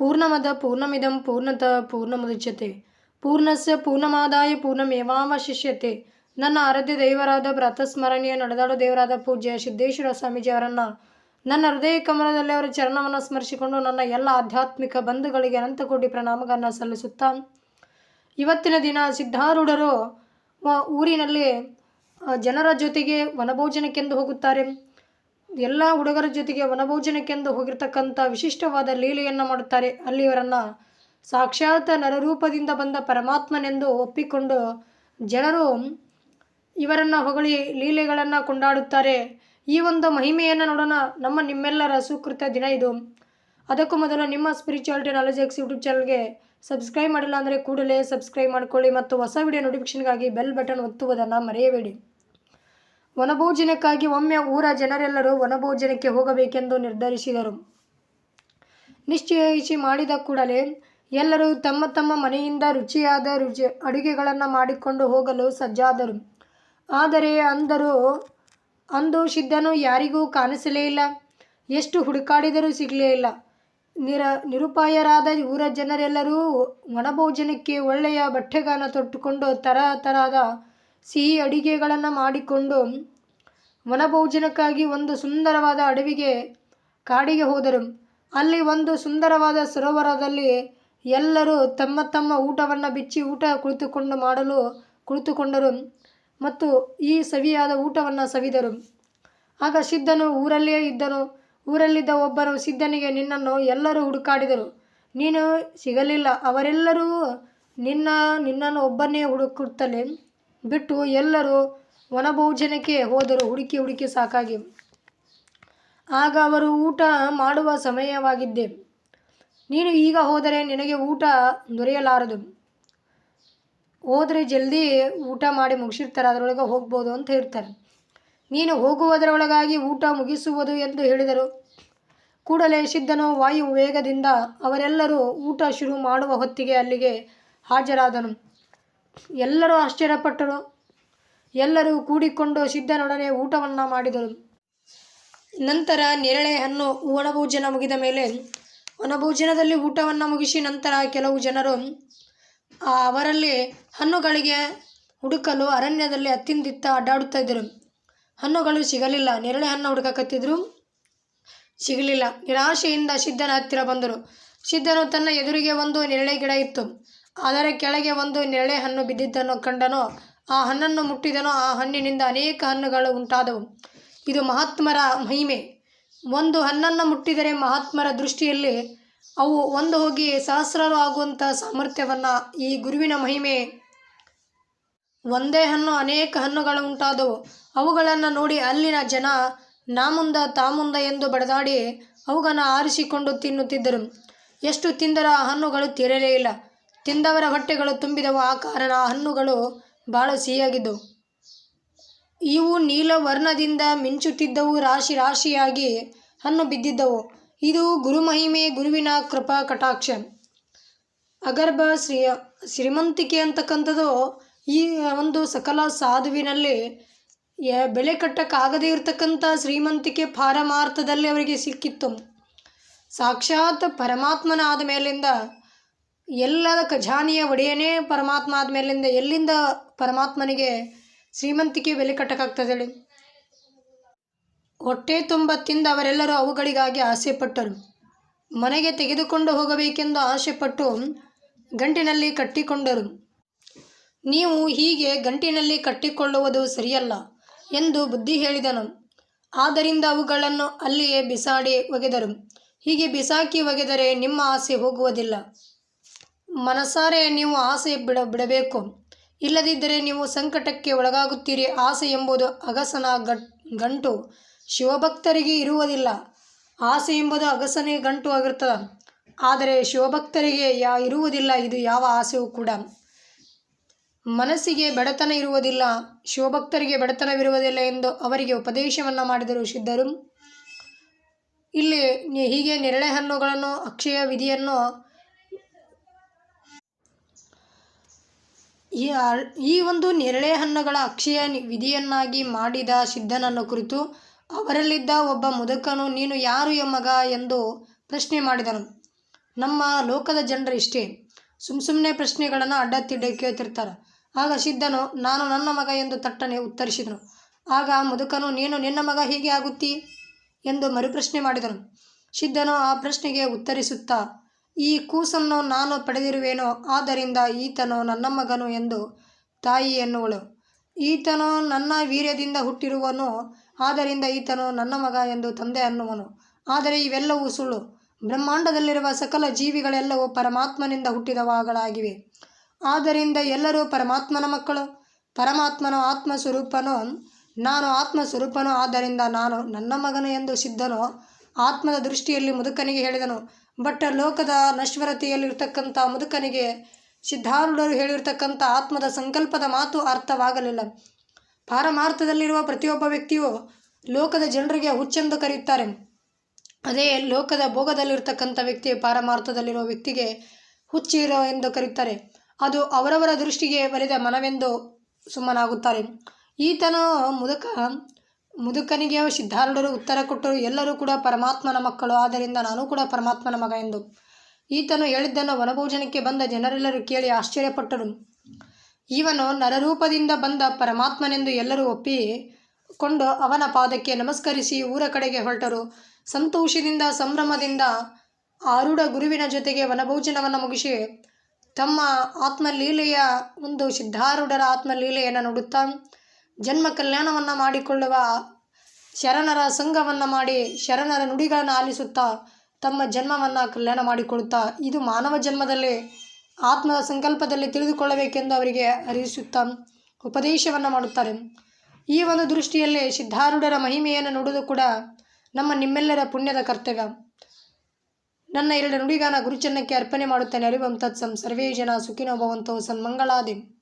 ಪೂರ್ಣಮದ ಪೂರ್ಣಮಿದಂ ಪೂರ್ಣತ ಪೂರ್ಣಮುದಚ್ಯತೆ ಪೂರ್ಣಸ್ಯ ಪೂರ್ಣಮಾದಾಯ ಪೂರ್ಣಮೇವಾವಶಿಷ್ಯತೆ ನನ್ನ ಆರಾಧ್ಯ ದೈವರಾದ ಪ್ರಾತಸ್ಮರಣೀಯ ನಡೆದಾಡು ದೇವರಾದ ಪೂಜ್ಯ ಸಿದ್ದೇಶ್ವರ ಸ್ವಾಮೀಜಿ ಅವರನ್ನು ನನ್ನ ಹೃದಯ ಕಮಲದಲ್ಲಿ ಅವರ ಚರಣವನ್ನು ಸ್ಮರಿಸಿಕೊಂಡು ನನ್ನ ಎಲ್ಲ ಆಧ್ಯಾತ್ಮಿಕ ಬಂಧುಗಳಿಗೆ ಅನಂತಕೋಟಿ ಪ್ರಣಾಮಗಳನ್ನು ಸಲ್ಲಿಸುತ್ತಾ, ಇವತ್ತಿನ ದಿನ ಸಿದ್ಧಾರೂಢರು ಊರಿನಲ್ಲಿ ಜನರ ಜೊತೆಗೆ ವನಭೋಜನಕ್ಕೆಂದು ಹೋಗುತ್ತಾರೆ. ಎಲ್ಲ ಹುಡುಗರ ಜೊತೆಗೆ ವನಭೋಜನಕ್ಕೆಂದು ಹೋಗಿರ್ತಕ್ಕಂಥ ವಿಶಿಷ್ಟವಾದ ಲೀಲೆಯನ್ನು ಮಾಡುತ್ತಾರೆ. ಅಲ್ಲಿ ಇವರನ್ನು ಸಾಕ್ಷಾತ್ ನರರೂಪದಿಂದ ಬಂದ ಪರಮಾತ್ಮನೆಂದು ಒಪ್ಪಿಕೊಂಡು ಜನರು ಇವರನ್ನು ಹೊಗಳಿ ಲೀಲೆಗಳನ್ನು ಕೊಂಡಾಡುತ್ತಾರೆ. ಈ ಒಂದು ಮಹಿಮೆಯನ್ನು ನೋಡೋಣ. ನಮ್ಮ ನಿಮ್ಮೆಲ್ಲರ ಸುಕೃತ ದಿನ ಇದು. ಅದಕ್ಕೂ ಮೊದಲು ನಿಮ್ಮ ಸ್ಪಿರಿಚುವಾಲಿಟಿ ನಾಲೆಜ್ ಎಕ್ಸ್ ಯೂಟ್ಯೂಬ್ ಚಾನಲ್ಗೆ ಸಬ್ಸ್ಕ್ರೈಬ್ ಮಾಡಿಲ್ಲ ಅಂದರೆ ಕೂಡಲೇ ಸಬ್ಸ್ಕ್ರೈಬ್ ಮಾಡ್ಕೊಳ್ಳಿ ಮತ್ತು ಹೊಸ ವಿಡಿಯೋ ನೋಟಿಫಿಕೇಷನ್ಗಾಗಿ ಬೆಲ್ ಬಟನ್ ಒತ್ತುವುದನ್ನು ಮರೆಯಬೇಡಿ. ವನಭೋಜನಕ್ಕಾಗಿ ಒಮ್ಮೆ ಊರ ಜನರೆಲ್ಲರೂ ವನಭೋಜನಕ್ಕೆ ಹೋಗಬೇಕೆಂದು ನಿರ್ಧರಿಸಿದರು. ನಿಶ್ಚಯಿಸಿ ಮಾಡಿದ ಕೂಡಲೇ ಎಲ್ಲರೂ ತಮ್ಮ ತಮ್ಮ ಮನೆಯಿಂದ ರುಚಿಯಾದ ರುಚಿ ಅಡುಗೆಗಳನ್ನು ಮಾಡಿಕೊಂಡು ಹೋಗಲು ಸಜ್ಜಾದರು. ಆದರೆ ಅಂದರು, ಅಂದು ಸಿದ್ಧನು ಯಾರಿಗೂ ಕಾಣಿಸಲೇ ಇಲ್ಲ. ಎಷ್ಟು ಹುಡುಕಾಡಿದರೂ ಸಿಗಲೇ ಇಲ್ಲ. ನಿರ, ನಿರುಪಾಯರಾದ ಊರ ಜನರೆಲ್ಲರೂ ವನಭೋಜನಕ್ಕೆ ಒಳ್ಳೆಯ ಬಟ್ಟೆಗಳನ್ನು ತೊಟ್ಟುಕೊಂಡು ತರ ತರಹದ ಸಿಹಿ ಅಡಿಗೆಗಳನ್ನು ಮಾಡಿಕೊಂಡು ವನಭೋಜನಕ್ಕಾಗಿ ಒಂದು ಸುಂದರವಾದ ಅಡವಿಗೆ ಕಾಡಿಗೆ ಹೋದರು. ಅಲ್ಲಿ ಒಂದು ಸುಂದರವಾದ ಸರೋವರದಲ್ಲಿ ಎಲ್ಲರೂ ತಮ್ಮ ತಮ್ಮ ಊಟವನ್ನು ಬಿಚ್ಚಿ ಊಟ ಕುಳಿತುಕೊಂಡು ಮಾಡಲು ಕುಳಿತುಕೊಂಡರು ಮತ್ತು ಈ ಸವಿಯಾದ ಊಟವನ್ನು ಸವಿದರು. ಆಗ ಸಿದ್ಧನು ಊರಲ್ಲಿಯೇ ಇದ್ದನು. ಊರಲ್ಲಿದ್ದ ಒಬ್ಬನು ಸಿದ್ಧನಿಗೆ, ನಿನ್ನನ್ನು ಎಲ್ಲರೂ ಹುಡುಕಾಡಿದರು. ನೀನು ಸಿಗಲಿಲ್ಲ. ಅವರೆಲ್ಲರೂ ನಿನ್ನ, ನಿನ್ನನ್ನು ಒಬ್ಬನೇ ಹುಡುಕುತ್ತಲೇ ಬಿಟ್ಟು ಎಲ್ಲರೂ ವನಭೋಜನಕ್ಕೆ ಹೋದರು ಹುಡುಕಿ ಹುಡುಕಿ ಸಾಕಾಗಿ. ಆಗ ಅವರು ಊಟ ಮಾಡುವ ಸಮಯವಾಗಿದ್ದೆ. ನೀನು ಈಗ ಹೋದರೆ ನಿನಗೆ ಊಟ ದೊರೆಯಲಾರದು. ಹೋದರೆ ಜಲ್ದಿ ಊಟ ಮಾಡಿ ಮುಗಿಸಿರ್ತಾರೆ, ಅದರೊಳಗೆ ಹೋಗ್ಬೋದು ಅಂತ ಹೇಳ್ತಾರೆ. ನೀನು ಹೋಗುವುದರೊಳಗಾಗಿ ಊಟ ಮುಗಿಸುವುದು ಎಂದು ಹೇಳಿದರು. ಕೂಡಲೇ ಸಿದ್ಧನು ವಾಯು ವೇಗದಿಂದ ಅವರೆಲ್ಲರೂ ಊಟ ಶುರು ಮಾಡುವ ಹೊತ್ತಿಗೆ ಅಲ್ಲಿಗೆ ಹಾಜರಾದನು. ಎಲ್ಲರೂ ಆಶ್ಚರ್ಯಪಟ್ಟರು. ಎಲ್ಲರೂ ಕೂಡಿಕೊಂಡು ಸಿದ್ಧನೊಡನೆ ಊಟವನ್ನು ಮಾಡಿದರು. ನಂತರ ನೇರಳೆ ಹಣ್ಣು ವನಭೋಜನ ಮುಗಿದ ಮೇಲೆ ವನಭೋಜನದಲ್ಲಿ ಊಟವನ್ನು ಮುಗಿಸಿ ನಂತರ ಕೆಲವು ಜನರು ಅವರಲ್ಲಿ ಹಣ್ಣುಗಳಿಗೆ ಹುಡುಕಲು ಅರಣ್ಯದಲ್ಲಿ ಅತ್ತಿಂದಿತ್ತ ಅಡ್ಡಾಡುತ್ತಾ ಇದ್ದರು. ಹಣ್ಣುಗಳು ಸಿಗಲಿಲ್ಲ. ನೇರಳೆ ಹಣ್ಣು ಹುಡುಕಕತ್ತಿದ್ರು ಸಿಗಲಿಲ್ಲ. ನಿರಾಶೆಯಿಂದ ಸಿದ್ಧನ ಹತ್ತಿರ ಬಂದರು. ಸಿದ್ಧನು ತನ್ನ ಎದುರಿಗೆ ಒಂದು ನೇರಳೆ ಗಿಡ ಇತ್ತು. ಅದರ ಕೆಳಗೆ ಒಂದು ನೇರಳೆ ಹಣ್ಣು ಬಿದ್ದಿದ್ದನ್ನು ಕಂಡನು. ಆ ಹಣ್ಣನ್ನು ಮುಟ್ಟಿದನೋ ಆ ಹಣ್ಣಿನಿಂದ ಅನೇಕ ಹಣ್ಣುಗಳು ಉಂಟಾದವು. ಇದು ಮಹಾತ್ಮರ ಮಹಿಮೆ. ಒಂದು ಹಣ್ಣನ್ನು ಮುಟ್ಟಿದರೆ ಮಹಾತ್ಮರ ದೃಷ್ಟಿಯಲ್ಲಿ ಅವು ಒಂದು ಹೋಗಿ ಸಹಸ್ರಾರು ಆಗುವಂಥ ಸಾಮರ್ಥ್ಯವನ್ನು ಈ ಗುರುವಿನ ಮಹಿಮೆ. ಒಂದೇ ಹಣ್ಣು ಅನೇಕ ಹಣ್ಣುಗಳು ಉಂಟಾದವು. ಅವುಗಳನ್ನು ನೋಡಿ ಅಲ್ಲಿನ ಜನ ನಾ ಮುಂದ ತಾ ಮುಂದ ಎಂದು ಬಡದಾಡಿ ಅವುಗಳನ್ನು ಆರಿಸಿಕೊಂಡು ತಿನ್ನುತ್ತಿದ್ದರು. ಎಷ್ಟು ತಿಂದರೂ ಆ ಹಣ್ಣುಗಳು ತೀರಲೇ ಇಲ್ಲ. ತಿಂದವರ ಹೊಟ್ಟೆಗಳು ತುಂಬಿದವು. ಆ ಕಾರಣ ಆ ಹಣ್ಣುಗಳು ಭಾಳ ಸಿಹಿಯಾಗಿದ್ದವು. ಇವು ನೀಲ ವರ್ಣದಿಂದ ಮಿಂಚುತ್ತಿದ್ದವು, ರಾಶಿ ರಾಶಿಯಾಗಿ ಹಣ್ಣು ಬಿದ್ದಿದ್ದವು. ಇದು ಗುರುಮಹಿಮೆ, ಗುರುವಿನ ಕೃಪಾ ಕಟಾಕ್ಷ. ಅಗರ್ಭ ಶ್ರೀ, ಶ್ರೀಮಂತಿಕೆ ಅಂತಕ್ಕಂಥದ್ದು ಈ ಒಂದು ಸಕಲ ಸಾಧುವಿನಲ್ಲಿ ಬೆಲೆ ಕಟ್ಟಕ್ಕಾಗದೇ ಇರತಕ್ಕಂಥ ಶ್ರೀಮಂತಿಕೆ ಪಾರಮಾರ್ಥದಲ್ಲಿ ಅವರಿಗೆ ಸಿಕ್ಕಿತ್ತು. ಸಾಕ್ಷಾತ್ ಪರಮಾತ್ಮನ ಆದ ಮೇಲಿಂದ ಎಲ್ಲದ ಖಜಾನೆಯ ಒಡೆಯನೇ ಪರಮಾತ್ಮ ಆದಮೇಲಿಂದ ಎಲ್ಲಿಂದ ಪರಮಾತ್ಮನಿಗೆ ಶ್ರೀಮಂತಿಕೆ ಬೆಲೆ ಕಟ್ಟಕ್ಕಾಗ್ತದೆ ಹೇಳಿ. ಹೊಟ್ಟೆ ತುಂಬ ತಿಂದ ಅವರೆಲ್ಲರೂ ಅವುಗಳಿಗಾಗಿ ಆಸೆಪಟ್ಟರು. ಮನೆಗೆ ತೆಗೆದುಕೊಂಡು ಹೋಗಬೇಕೆಂದು ಆಸೆಪಟ್ಟು ಗಂಟಿನಲ್ಲಿ ಕಟ್ಟಿಕೊಂಡರು. ನೀವು ಹೀಗೆ ಗಂಟಿನಲ್ಲಿ ಕಟ್ಟಿಕೊಳ್ಳುವುದು ಸರಿಯಲ್ಲ ಎಂದು ಬುದ್ಧಿ ಹೇಳಿದನು. ಆದ್ದರಿಂದ ಅವುಗಳನ್ನು ಅಲ್ಲಿಯೇ ಬಿಸಾಡಿ ಒಗೆದರು. ಹೀಗೆ ಬಿಸಾಕಿ ಒಗೆದರೆ ನಿಮ್ಮ ಆಸೆ ಹೋಗುವುದಿಲ್ಲ. ಮನಸಾರೆ ನೀವು ಆಸೆ ಬಿಡ, ಬಿಡಬೇಕು. ಇಲ್ಲದಿದ್ದರೆ ನೀವು ಸಂಕಟಕ್ಕೆ ಒಳಗಾಗುತ್ತೀರಿ. ಆಸೆ ಎಂಬುದು ಅಗಸನ ಗಟ್ ಶಿವಭಕ್ತರಿಗೆ ಇರುವುದಿಲ್ಲ. ಆಸೆ ಎಂಬುದು ಅಗಸನೇ ಗಂಟು ಆಗಿರ್ತದೆ ಆದರೆ ಶಿವಭಕ್ತರಿಗೆ ಯಾ, ಇರುವುದಿಲ್ಲ, ಇದು ಯಾವ ಆಸೆಯೂ ಕೂಡ. ಮನಸ್ಸಿಗೆ ಬಡತನ ಇರುವುದಿಲ್ಲ. ಶಿವಭಕ್ತರಿಗೆ ಬಡತನವಿರುವುದಿಲ್ಲ ಎಂದು ಅವರಿಗೆ ಉಪದೇಶವನ್ನು ಮಾಡಿದರು ಸಿದ್ಧರು. ಇಲ್ಲಿ ಹೀಗೆ ನೇರಳೆ ಹಣ್ಣುಗಳನ್ನು, ಅಕ್ಷಯ ವಿಧಿಯನ್ನು ಈ ಈ ಒಂದು ನೇರಳೆ ಹಣ್ಣುಗಳ ಅಕ್ಷಯ ವಿಧಿಯನ್ನಾಗಿ ಮಾಡಿದ ಸಿದ್ಧನನ್ನು ಕುರಿತು ಅವರಲ್ಲಿದ್ದ ಒಬ್ಬ ಮುದುಕನು, ನೀನು ಯಾರು ಮಗ? ಎಂದು ಪ್ರಶ್ನೆ ಮಾಡಿದನು. ನಮ್ಮ ಲೋಕದ ಜನರು ಇಷ್ಟೇ. ಸುಮ್ ಸುಮ್ಮನೆ ಪ್ರಶ್ನೆಗಳನ್ನು ಅಡ್ಡತ್ತಿಡ್ಡ ಕೇಳ್ತಿರ್ತಾರೆ ಆಗ ಸಿದ್ಧನು, ನಾನು ನನ್ನ ಮಗ ಎಂದು ತಟ್ಟನೆ ಉತ್ತರಿಸಿದನು. ಆಗ ಮುದುಕನು, ನೀನು ನಿನ್ನ ಮಗ ಹೀಗೆ ಆಗುತ್ತಿ? ಎಂದು ಮರುಪ್ರಶ್ನೆ ಮಾಡಿದನು. ಸಿದ್ಧನು ಆ ಪ್ರಶ್ನೆಗೆ ಉತ್ತರಿಸುತ್ತಾ ಈ ಕೂಸನ್ನು ನಾನು ಪಡೆದಿರುವೆನೋ? ಆದ್ದರಿಂದ ಈತನು ನನ್ನ ಮಗನು ಎಂದು ತಾಯಿ ಎನ್ನುವಳು ಈತನು ನನ್ನ ವೀರ್ಯದಿಂದ ಹುಟ್ಟಿರುವನು, ಆದ್ದರಿಂದ ಈತನು ನನ್ನ ಮಗ ಎಂದು ತಂದೆ ಅನ್ನುವನು. ಆದರೆ ಇವೆಲ್ಲವೂ ಸುಳ್ಳು. ಬ್ರಹ್ಮಾಂಡದಲ್ಲಿರುವ ಸಕಲ ಜೀವಿಗಳೆಲ್ಲವೂ ಪರಮಾತ್ಮನಿಂದ ಹುಟ್ಟಿದವಾಗಳಾಗಿವೆ. ಆದ್ದರಿಂದ ಎಲ್ಲರೂ ಪರಮಾತ್ಮನ ಮಕ್ಕಳು. ಪರಮಾತ್ಮನು ಆತ್ಮ ಸ್ವರೂಪನು ನಾನು ಆತ್ಮ ಸ್ವರೂಪನು ಆದ್ದರಿಂದ ನಾನು ನನ್ನ ಮಗನು ಎಂದು ಸಿದ್ಧನು? ಆತ್ಮದ ದೃಷ್ಟಿಯಲ್ಲಿ ಮುದುಕನಿಗೆ ಹೇಳಿದನು. ಬಟ್ ಲೋಕದ ನಶ್ವರತೆಯಲ್ಲಿರ್ತಕ್ಕಂಥ ಮುದುಕನಿಗೆ ಸಿದ್ಧಾರೂಢರು ಹೇಳಿರ್ತಕ್ಕಂಥ ಆತ್ಮದ ಸಂಕಲ್ಪದ ಮಾತು ಅರ್ಥವಾಗಲಿಲ್ಲ. ಪಾರಮಾರ್ಥದಲ್ಲಿರುವ ಪ್ರತಿಯೊಬ್ಬ ವ್ಯಕ್ತಿಯು ಲೋಕದ ಜನರಿಗೆ ಹುಚ್ಚೆಂದು ಕರೆಯುತ್ತಾರೆ. ಅದೇ ಲೋಕದ ಭೋಗದಲ್ಲಿರ್ತಕ್ಕಂಥ ವ್ಯಕ್ತಿ ಪಾರಮಾರ್ಥದಲ್ಲಿರುವ ವ್ಯಕ್ತಿಗೆ ಹುಚ್ಚಿರೋ ಎಂದು ಕರೆಯುತ್ತಾರೆ. ಅದು ಅವರವರ ದೃಷ್ಟಿಗೆ ಒಲಿದ ಮನವೆಂದು ಸುಮ್ಮನಾಗುತ್ತಾರೆ. ಈತನು ಮುದುಕ ಮುದುಕನಿಗೆ ಸಿದ್ಧಾರೂಢರು ಉತ್ತರ ಕೊಟ್ಟರು ಎಲ್ಲರೂ ಕೂಡ ಪರಮಾತ್ಮನ ಮಕ್ಕಳು. ಆದ್ದರಿಂದ ನಾನು ಕೂಡ ಪರಮಾತ್ಮನ ಮಗ ಎಂದು. ಈತನು ಹೇಳಿದ್ದನ್ನು ವನಭೋಜನಕ್ಕೆ ಬಂದ ಜನರೆಲ್ಲರೂ ಕೇಳಿ ಆಶ್ಚರ್ಯಪಟ್ಟರು. ಇವನು ನರರೂಪದಿಂದ ಬಂದ ಪರಮಾತ್ಮನೆಂದು ಎಲ್ಲರೂ ಒಪ್ಪಿಕೊಂಡು ಅವನ ಪಾದಕ್ಕೆ ನಮಸ್ಕರಿಸಿ ಊರ ಕಡೆಗೆ ಹೊರಟರು. ಸಂತೋಷದಿಂದ, ಸಂಭ್ರಮದಿಂದ ಆರೂಢ ಗುರುವಿನ ಜೊತೆಗೆ ವನಭೋಜನವನ್ನು ಮುಗಿಸಿ ತಮ್ಮ ಆತ್ಮಲೀಲೆಯ ಒಂದು ಸಿದ್ಧಾರೂಢರ ಆತ್ಮಲೀಲೆಯನ್ನು ನೋಡುತ್ತಾ ಜನ್ಮ ಕಲ್ಯಾಣವನ್ನು ಮಾಡಿಕೊಳ್ಳುವ ಶರಣರ ಸಂಘವನ್ನು ಮಾಡಿ ಶರಣರ ನುಡಿಗಳನ್ನು ಆಲಿಸುತ್ತಾ ತಮ್ಮ ಜನ್ಮವನ್ನು ಕಲ್ಯಾಣ ಮಾಡಿಕೊಳ್ಳುತ್ತಾ ಇದು ಮಾನವ ಜನ್ಮದಲ್ಲಿ ಆತ್ಮದ ಸಂಕಲ್ಪದಲ್ಲಿ ತಿಳಿದುಕೊಳ್ಳಬೇಕೆಂದು ಅವರಿಗೆ ಅರಿಸುತ್ತಾ ಉಪದೇಶವನ್ನು ಮಾಡುತ್ತಾರೆ. ಈ ಒಂದು ದೃಷ್ಟಿಯಲ್ಲಿ ಸಿದ್ಧಾರೂಢರ ಮಹಿಮೆಯನ್ನು ನೋಡುವುದು ಕೂಡ ನಮ್ಮ ನಿಮ್ಮೆಲ್ಲರ ಪುಣ್ಯದ ಕರ್ತವ್ಯ. ನನ್ನ ಎರಡು ನುಡಿಗಾನ ಗುರುಚನ್ನಕ್ಕೆ ಅರ್ಪಣೆ ಮಾಡುತ್ತೇನೆ. ಅರಿವಂತತ್ಸಂ ಸರ್ವೇ ಜನ ಸುಖಿನೋ ಭವಂತೋ. ಸನ್ಮಂಗಳಾದಿ.